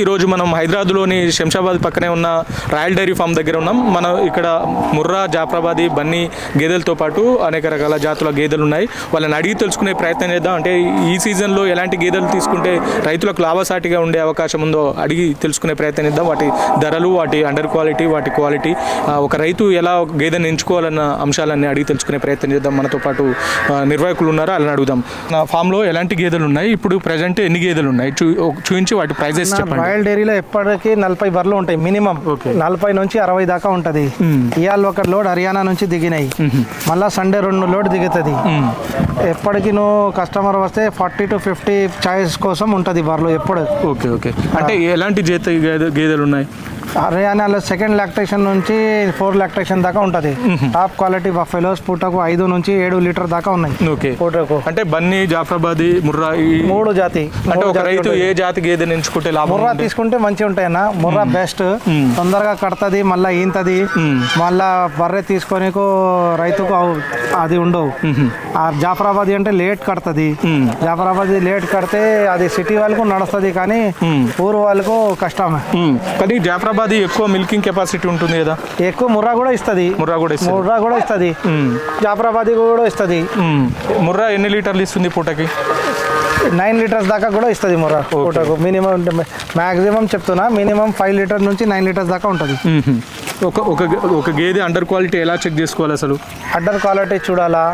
ఈరోజు మనం హైదరాబాద్లోని శంషాబాద్ పక్కనే ఉన్న రాయల్ డైరీ ఫామ్ దగ్గర ఉన్నాం. మనం ఇక్కడ ముర్రా జాఫరాబాదీ బన్నీ గేదెలతో పాటు అనేక రకాల జాతుల గేదెలు ఉన్నాయి. వాళ్ళని అడిగి తెలుసుకునే ప్రయత్నం చేద్దాం. అంటే ఈ సీజన్లో ఎలాంటి గేదెలు తీసుకుంటే రైతులకు లాభసాటిగా ఉండే అవకాశం ఉందో అడిగి తెలుసుకునే ప్రయత్నం చేద్దాం. వాటి ధరలు వాటి అండర్ క్వాలిటీ వాటి క్వాలిటీ ఒక రైతు ఎలా గేదెని ఎంచుకోవాలన్న అంశాలన్నీ అడిగి తెలుసుకునే ప్రయత్నం చేద్దాం. మనతో పాటు నిర్వాహకులు ఉన్నారో? వాళ్ళని అడుగుదాం. ఫామ్లో ఎలాంటి గేదెలు ఉన్నాయి? ఇప్పుడు ప్రజెంట్ ఎన్ని గేదెలు ఉన్నాయి? చూ చూపించి వాటి ప్రైజెస్ చెప్పండి. రాయల్ డైరీలో ఎప్పటికీ నలభై బర్రెలు ఉంటాయి మినిమం. నలభై నుంచి అరవై దాకా ఉంటది. ఇవాళ ఒక లోడ్ హర్యానా నుంచి దిగినాయి. మళ్ళా సండే రెండు లోడ్ దిగుతుంది. ఎప్పటికి నువ్వు కస్టమర్ వస్తే ఫార్టీ టు ఫిఫ్టీ చాయిస్ కోసం ఉంటుంది బర్రెలు ఎప్పుడు. Okay okay. అంటే ఎలాంటి గేదెలు ఉన్నాయి? హర్యానాలో సెకండ్ లాక్టేషన్ నుంచి ఫోర్ లాక్టేషన్ దాకా ఉంటుంది. టాప్ క్వాలిటీ బఫెలోస్ పూటకు ఐదు నుంచి ఏడు లీటర్ దాకా ఉన్నాయి. ఓకే. పూటకు అంటే బన్నీ జాఫరాబాదీ ముర్రా ఈ మూడు జాతి. అంటే ఒక రైతు. ఏ జాతి గేదెని ఎంచుకుంటే లాభం ముర్రా? తీసుకుంటే మంచిగా ఉంటాయన్న. ముర్రా బెస్ట్ తొందరగా కడతది మళ్ళా ఈంతది. మళ్ళా బర్రె తీసుకొనికు రైతుకు అవు- అది ఉండవు. ఆ జాఫరాబాద్ అంటే లేట్ కడతది. జాఫరాబాద్ లేట్ కడితే అది సిటీ వాళ్ళకు నడుస్తుంది కానీ ఊరు వాళ్ళకు కష్టమే. కానీ జాఫరాబాదీ ఎక్కువ మిల్కింగ్ కెపాసిటీ ఉంటుంది కదా. ఎక్కువ ముర్రా కూడా ఇస్తుంది. ముర్రా కూడా ఇస్తుంది. ముర్రా కూడా ఇస్తుంది. జాఫరాబాద్ కూడా ఇస్తుంది. ముర్రా ఎన్ని లీటర్లు ఇస్తుంది పూటకి? నైన్ లీటర్స్ దాకా కూడా ఇస్తుంది ముర్రా పూటకు. మినిమం మాక్సిమం చెప్తున్నా మినిమం ఫైవ్ లీటర్ నుంచి నైన్ లీటర్స్ దాకా ఉంటుంది. ఒక ఒక ఒక గేదె అండర్ క్వాలిటీ ఎలా చెక్ చేసుకోవాలి అసలు? అడ్డర్ క్వాలిటీ చూడాలా.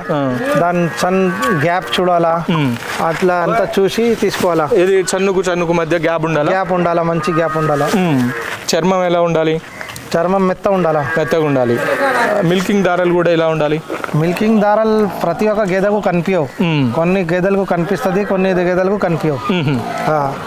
దాని సన్ గ్యాప్ చూడాలా అట్లా అంతా చూసి తీసుకోవాలా. ఇది చన్నుకు చన్నుకు మధ్య గ్యాప్ ఉండాలా? గ్యాప్ ఉండాలా మంచి గ్యాప్ ఉండాలా. చర్మం ఎలా ఉండాలి? చర్మం మెత్త ఉండాలా? మెత్తగా ఉండాలి. మిల్కింగ్ దారాలు కూడా ఎలా ఉండాలి? మిల్కింగ్ దారాలు ప్రతి ఒక్క గేదెకు కనిపించవు. కొన్ని గేదెలకు కనిపిస్తుంది కొన్ని గేదెలకు కనిపించవు.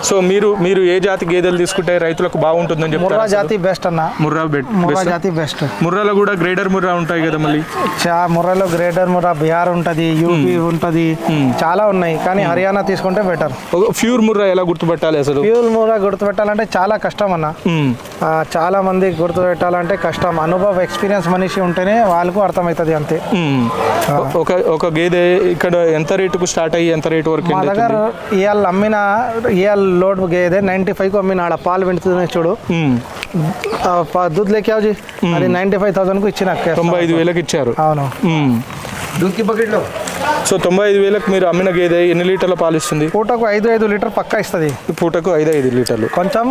సో మీరు మీరు ఏ జాతి గేదెలు తీసుకుంటే రైతులకు బాగుంటుందని ముర్రా చెప్తారు జాతి బెస్ట్ అన్న. ముర్రా బెట్ ముర్రా జాతి బెస్ట్. ముర్రాలో కూడా గ్రేడర్ ముర్రా ఉంటాయి కదా మళ్ళీ? చా ముర్రాలో గ్రేటర్ ముర్రా బీహార్ ఉంటుంది యూపీ ఉంటుంది చాలా ఉన్నాయి. కానీ హర్యానా తీసుకుంటే బెటర్ ప్యూర్ ముర్రా ఎలా గుర్తుపట్టాలి అసలు? ప్యూర్ ముర్రా గుర్తుపెట్టాలంటే చాలా కష్టం అన్న. చాలా మంది గుర్తుపెట్టాలంటే కష్టం. అనుభవ ఎక్స్పీరియన్స్ మనిషి ఉంటేనే వాళ్ళకు అర్థమవుతుంది అంతే. ఒక ఒక గేదె ఇక్కడ ఎంత రేటుకు స్టార్ట్ అయ్యి ఎంత రేటు వరకు మా దగ్గర? ఇవాళ అమ్మిన ఇవాళ లోడ్ గేదే నైంటీ ఫైవ్కి అమ్మిన ఆడ పాలు వింటున్నాయి చూడు. దూద్ లేకే అవజీ అది నైంటీ ఫైవ్ థౌసండ్కు ఇచ్చిన తొంభై ఐదు వేలకు ఇచ్చారు. అవును. మ్మ్. సో తొంభై ఐదు వేలకు మీరు అమ్మిన గేదె ఎన్ని లీటర్ల పాలు ఇస్తుంది? పూటకు ఐదు ఐదు లీటర్ పక్కా ఇస్తుంది. పూటకు ఐదు ఐదు లీటర్లు. కొంచెం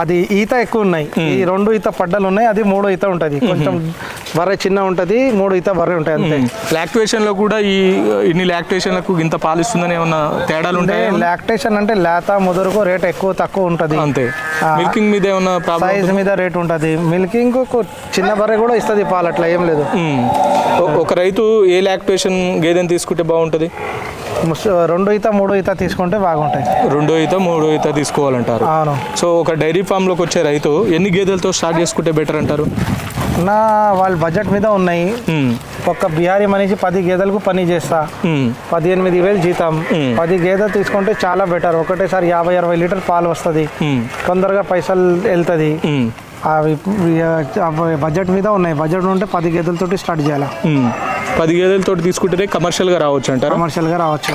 అది ఈత ఎక్కువ ఉన్నాయి. ఈ రెండు ఈత పడ్డలు ఉన్నాయి అది మూడు ఈత ఉంటుంది. కొంచెం బర్రె చిన్న ఉంటుంది మూడు ఈత బర్రె ఉంటాయి అంతే. లాక్టేషన్లో కూడా ఈ ఇన్ని లాక్టేషన్లకు ఇంత పాలు ఇస్తుందని ఏమన్నా తేడాలు ఉంటాయి? లాక్టేషన్ అంటే లేత ముదురుకు రేట్ ఎక్కువ తక్కువ ఉంటుంది. అంతే. మిల్కింగ్ మీద ఏమన్నా సైజ్ మీద రేట్ ఉంటుంది. మిల్కింగ్ చిన్న బర్రె కూడా ఇస్తుంది పాలు అట్లా ఏం లేదు. ఒక రైతు ఏ లాక్టేషన్ గేదెని తీసుకుంటే బాగుంటుంది? రెండు ఈత మూడు ఈత తీసుకుంటే బాగుంటాయి. రెండో ఈత మూడో ఈత తీసుకోవాలంటారు. అవును. సో ఒక డైరీ ఫామ్లోకి వచ్చే రైతు ఎన్ని గేదెలతో స్టార్ట్ చేసుకుంటే బెటర్ అంటారు? నా వాళ్ళ బడ్జెట్ మీద ఉన్నాయి. ఒక్క బిహారీ మనిషి పది గేదెలకు పని చేస్తా మ్మ్. పదిహేనిమిది వేలు జీతం పది గేదెలు తీసుకుంటే చాలా బెటర్ ఒకటేసారి యాభై అరవై లీటర్ పాలు వస్తుంది. తొందరగా పైసలు వెళ్తుంది. అవి బడ్జెట్ మీద ఉన్నాయి బడ్జెట్ ఉంటే పది గేదెలతోటి స్టార్ట్ చేయాలి. పది గేదెలతో తీసుకుంటేనే కమర్షియల్గా రావచ్చు అంటారా? కమర్షియల్గా రావచ్చు.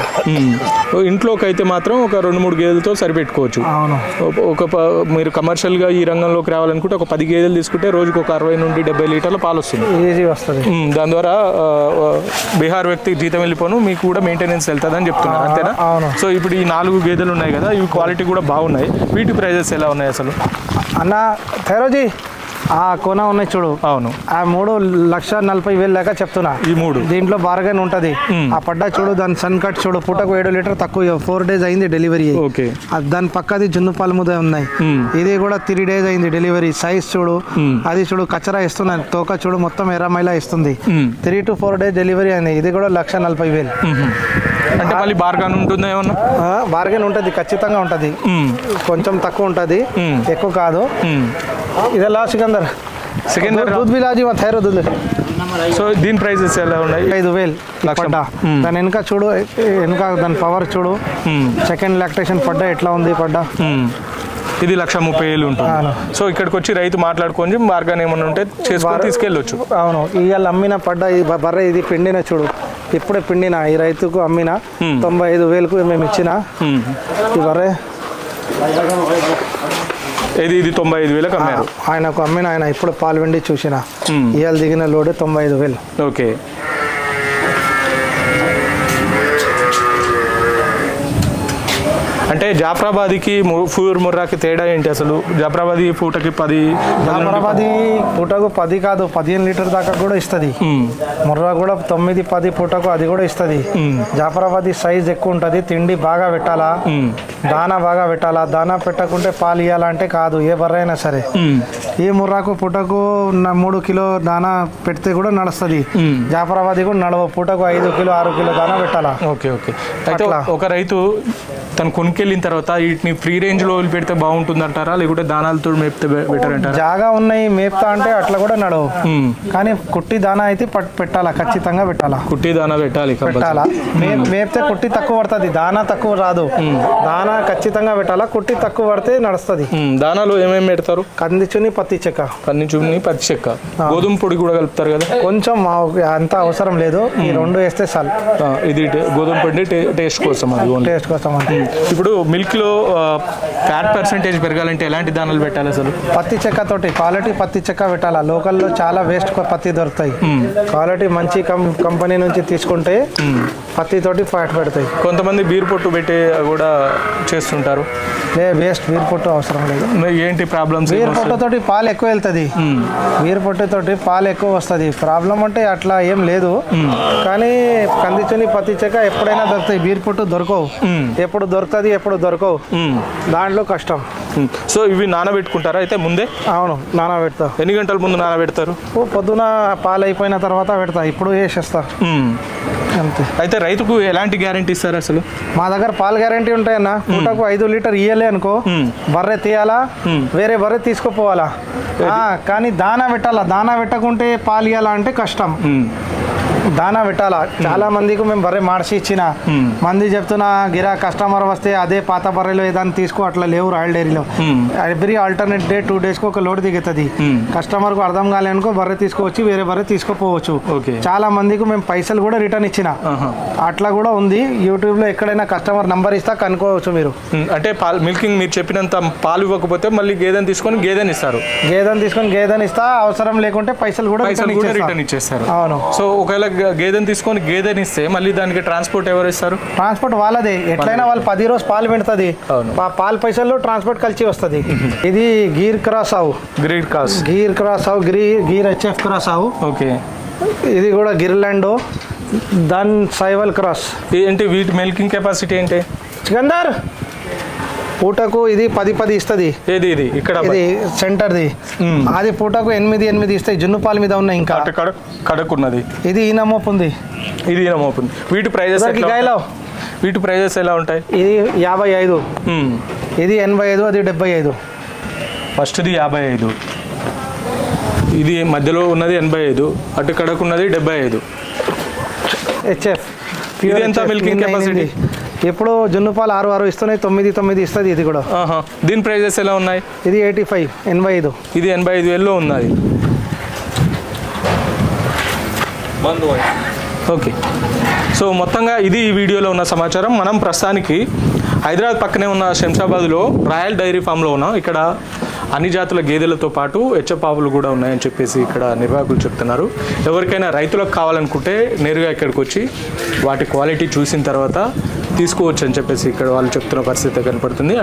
ఇంట్లోకి అయితే మాత్రం ఒక రెండు మూడు గేదెలతో సరిపెట్టుకోవచ్చు. అవును. ఒక- మీరు కమర్షియల్గా ఈ రంగంలోకి రావాలనుకుంటే ఒక పది గేదెలు తీసుకుంటే రోజుకు ఒక అరవై నుండి డెబ్బై లీటర్ల పాలు వస్తుంది. వస్తుంది. దాని ద్వారా బీహార్ వ్యక్తికి జీతం వెళ్ళిపోను మీకు కూడా మెయింటెనెన్స్ వెళ్తుందని చెప్తున్నారు అంతేనా? అవును. సో ఇప్పుడు ఈ నాలుగు గేదెలు ఉన్నాయి కదా ఇవి క్వాలిటీ కూడా బాగున్నాయి. వీటి ప్రైజెస్ ఎలా ఉన్నాయి అసలు? అన్న థైరోజీ ఆ కోన ఉన్నాయి చూడు. అవును. ఆ మూడు లక్ష నలభై వేలు దాకా చెప్తున్నా. ఈ మూడు. దీంట్లో బార్గెన్ ఉంటుంది. ఆ పడ్డా చూడు దాని సన్ కట్ చూడు పూటకు ఏడు లీటర్ తక్కువ ఫోర్ డేస్ అయింది డెలివరీ. ఓకే. దాని పక్కది జున్ను పాలు ముద్ద ఉన్నాయి. ఇది కూడా త్రీ డేస్ అయింది డెలివరీ. సైజ్ చూడు అది చూడు కచరా ఇస్తున్నాను తోక చూడు మొత్తం ఎర్రమైలా ఇస్తుంది. Three to four days delivery అయింది. ఇది కూడా లక్ష నలభై వేలు. అంటే మళ్ళీ బార్గాన్ ఉంటుందా ఏమన్నా? బార్గెన్ ఉంటుంది. ఖచ్చితంగా ఉంటుంది. కొంచెం తక్కువ ఉంటుంది. ఎక్కువ కాదు. ఇదే లా సికందర్ దూద్ బి లాజీ థైరో దూద్ సో దీని ప్రైజెస్ ఎలా ఉన్నాయి ఐదు వేలు లక్ష. పడ్డా. దాని వెనుక చూడు వెనుక దాని పవర్ చూడు. సెకండ్ లాక్టేషన్ పడ్డా ఎట్లా ఉంది పడ్డా. ఇది లక్ష ముప్పై వేలు ఉంటుంది. సో ఇక్కడికి వచ్చి రైతు మాట్లాడుకొని మార్గాన్ని ఏమన్నా ఉంటే చేసుకొని తీసుకెళ్ళొచ్చు అవును ఇవాళ అమ్మిన పడ్డ ఈ బర్రె ఇది పిండిన చూడు ఇప్పుడే పిండిన ఈ రైతుకు అమ్మిన మ్మ్. తొంభై ఐదు వేలకు మేము ఇచ్చిన. ఈ బర్రె ఇది ఇది తొంభై ఐదు వేలకు అమ్మారు. ఆయనకు అమ్మిన ఆయన ఇప్పుడు పాలు వెండి చూసిన. ఇవాళ దిగిన లోడ్ తొంభై ఐదు వేలు. ఓకే. అంటే జాఫరాబాద్కి ఫూర్ ముర్రాకి తేడా ఏంటి అసలు జాఫరాబాదీ పూటకి పది జాఫరాబాది పూటకు పది కాదు పదిహేను లీటర్ దాకా కూడా ఇస్తుంది. ముర్రా కూడా తొమ్మిది పది పూటకు అది కూడా ఇస్తుంది జాఫరాబాదీ సైజ్ ఎక్కువ ఉంటుంది తిండి బాగా పెట్టాలా. దానా బాగా పెట్టాలా దానా పెట్టకుంటే పాలు ఇవ్వాలంటే కాదు ఏ బర్రె అయినా సరే. ఈ ముర్రాకు పూటకు మూడు కిలో దానా పెడితే కూడా నడుస్తుంది. జాఫరాబాదీ కూడా నడవ పూటకు ఐదు కిలో ఆరు కిలో దానా పెట్టాలా ఓకే ఓకే అయితే. ఒక రైతు తను కొనుక్కెళ్ళిన తర్వాత వీటిని ఫ్రీ రేంజ్లో వదిలిపెడితే బాగుంటుంది అంటారా లేకుంటే దానాలతో మేపితే బెటర్ అంటారా? జాగా ఉన్నాయి మేపుతా అంటే అట్లా కూడా నడవు. కానీ కుట్టి దానా అయితే పట్- పెట్టాలా ఖచ్చితంగా పెట్టాలా? కుట్టి దానా పెట్టాలి. పెట్టాలా. మేపితే కుట్టి తక్కువ పడుతుంది. దానా తక్కువ రాదు. దానా ఖచ్చితంగా పెట్టాలా కుట్టి తక్కువ పడితే నడుస్తుంది. దానాలో ఏమేమి పెడతారు? కందిచుని పత్తి చెక్క. పన్ని చున్ని పచ్చి చెక్క. గోధుమ పొడి కూడా కలుపుతారు కదా? కొంచెం అంత అవసరం లేదు. ఈ రెండు వేస్తే చాలు. ఇది గోధుమ పొడి టేస్ట్ కోసం అది టేస్ట్ కోసం అంతే ఇప్పుడు మిల్క్లో ఫ్యాట్ పర్సెంటేజ్ పెరగాలంటే ఎలాంటి దానాలు పెట్టాలి అసలు? పత్తి చెక్క తోటి క్వాలిటీ పత్తి చెక్క పెట్టాలా? లోకల్లో చాలా వేస్ట్ పత్తి దొరుకుతాయి. క్వాలిటీ మంచి కంపెనీ నుంచి తీసుకుంటే పత్తి తోటి ఫ్యాట్ పెడతాయి. కొంతమంది బీర్ పొట్టు పెట్టి కూడా చేస్తుంటారు. లే వేస్ట్. వీర్ పొట్టు అవసరం లేదు. ఏంటి ప్రాబ్లమ్స్ వీర్ పొట్టుతోటి పాలు ఎక్కువ వెళ్తుంది. వీర్ పొట్టుతోటి పాలు ఎక్కువ వస్తుంది. ప్రాబ్లం అంటే అట్లా ఏం లేదు. కానీ కందిచుని పత్తి చెక్క ఎప్పుడైనా దొరుకుతాయి. వీర్ పొట్టు దొరకవు. ఎప్పుడు దొరుకుతుంది ఎప్పుడు దొరకవు. దాంట్లో కష్టం. సో ఇవి నానబెట్టుకుంటారా? అయితే ముందే? అవును నానా పెడతా ఎన్ని గంటల ముందు నానబెడతారు? ఓ పొద్దున పాలు అయిపోయిన తర్వాత పెడతా. ఇప్పుడు వేసేస్తా. అంతే. అయితే రైతుకు ఎలాంటి గ్యారంటీ ఇస్తారు అసలు? మా దగ్గర పాలు గ్యారంటీ ఉంటాయన్న. పూటకు ఐదు లీటర్ ఇయ్యలే అనుకో. బర్రె తీయాలా? వేరే బర్రె తీసుకుపోవాలా? కానీ దానా పెట్టాలా? దానా పెట్టకుంటే పాలు ఇవ్వాలా అంటే కష్టం. దానా పెట్టాలా? చాలా మందికి మేము బర్రె మార్చి ఇచ్చిన. మంది చెప్తున్నా గిరా కస్టమర్ వస్తే అదే పాత బర్రెలో ఏదైనా తీసుకో అట్లా లేవు రాయల్ డైరీలో. ఎవ్రీ ఆల్టర్నేట్ డే టూ డేస్కి ఒక లోడ్ దిగుతుంది. కస్టమర్కు అర్థం కాలేనుకో బర్రె తీసుకోవచ్చు వేరే బర్రె తీసుకోపోవచ్చు. ఓకే. చాలా మందికి మేము పైసలు కూడా రిటర్న్ ఇచ్చిన. అట్లా కూడా ఉంది. యూట్యూబ్లో ఎక్కడైనా కస్టమర్ నంబర్ ఇస్తా కనుక్కోవచ్చు మీరు. అంటే పాలు మిల్కింగ్ మీరు చెప్పినంత పాలు ఇవ్వకపోతే మళ్ళీ గేదెని తీసుకొని గేదెని ఇస్తారు. గేదెని తీసుకొని గేదెని ఇస్తా అవసరం లేకుంటే పైసలు కూడా. రిటర్న్ ఇచ్చేస్తారు. అవును. సో ఒకవేళ గేదెని తీసుకొని గేదెని ఇస్తే మళ్ళీ దానికి ట్రాన్స్పోర్ట్ ఎవరు ఇస్తారు? ట్రాన్స్పోర్ట్ వాళ్ళదే. ఎట్లయినా వాళ్ళు పది రోజు పాలు పెడుతుంది. అవును. ఆ పాలు పైసల్లో ట్రాన్స్పోర్ట్ కలిసి వస్తుంది. ఇది గీర్ క్రాస్ ఆవు. గ్రేట్ కాస్ గీర్ క్రాస్ ఆవు గిరి గీర్ హెచ్ఎఫ్ క్రాస్ ఆవు. ఓకే. ఇది కూడా గిర్లాండ్ దన్ సైవల్ క్రాస్. ఏంటి వీటి మిల్కింగ్ కెపాసిటీ ఏంటి? సికందర్ పూటకు ఇది పది పది ఇస్తుంది. ఏది ఇది? ఇక్కడ ఇది సెంటర్ది. అది పూటకు ఎనిమిది ఎనిమిది ఇస్తాయి జున్ను పాలు మీద ఉన్నాయి ఇంకా. కడ కడ కడకున్నది ఇది ఈ నమోపు ఉంది ఇది ఓపెన్ వీటి ప్రైజెస్ వీటి ప్రైజెస్ ఎలా ఉంటాయి? ఇది యాభై ఐదు. ఇది ఎనభై ఐదు అది డెబ్బై ఐదు. ఫస్ట్ది యాభై ఐదు. ఇది మధ్యలో ఉన్నది ఎనభై ఐదు. అటు కడకున్నది డెబ్బై ఐదు. హెచ్ఎఫ్. ఎంత milking capacity? ఇప్పుడు జున్ను పాలు ఆరు ఆరు ఇస్తున్నాయి తొమ్మిది తొమ్మిది ఇస్తుంది ఇది కూడా. దీని ప్రైజెస్ ఎలా ఉన్నాయి? ఇది ఎయిటీ ఫైవ్ ఎనభై ఐదు. ఇది ఎనభై ఐదు వేలలో ఉన్నది. ఓకే. సో మొత్తంగా ఇది ఈ వీడియోలో ఉన్న సమాచారం. మనం ప్రస్తుతానికి హైదరాబాద్ పక్కనే ఉన్న శంషాబాద్లో రాయల్ డైరీ ఫామ్లో ఉన్నాం. ఇక్కడ అన్ని జాతుల గేదెలతో పాటు హెచ్చపావులు కూడా ఉన్నాయని చెప్పేసి ఇక్కడ నిర్వాహకులు చెప్తున్నారు. ఎవరికైనా రైతులకు కావాలనుకుంటే నేరుగా ఇక్కడికి వచ్చి వాటి క్వాలిటీ చూసిన తర్వాత తీసుకోవచ్చు అని చెప్పేసి ఇక్కడ వాళ్ళు చెప్తున్న పరిస్థితి కనపడుతుంది.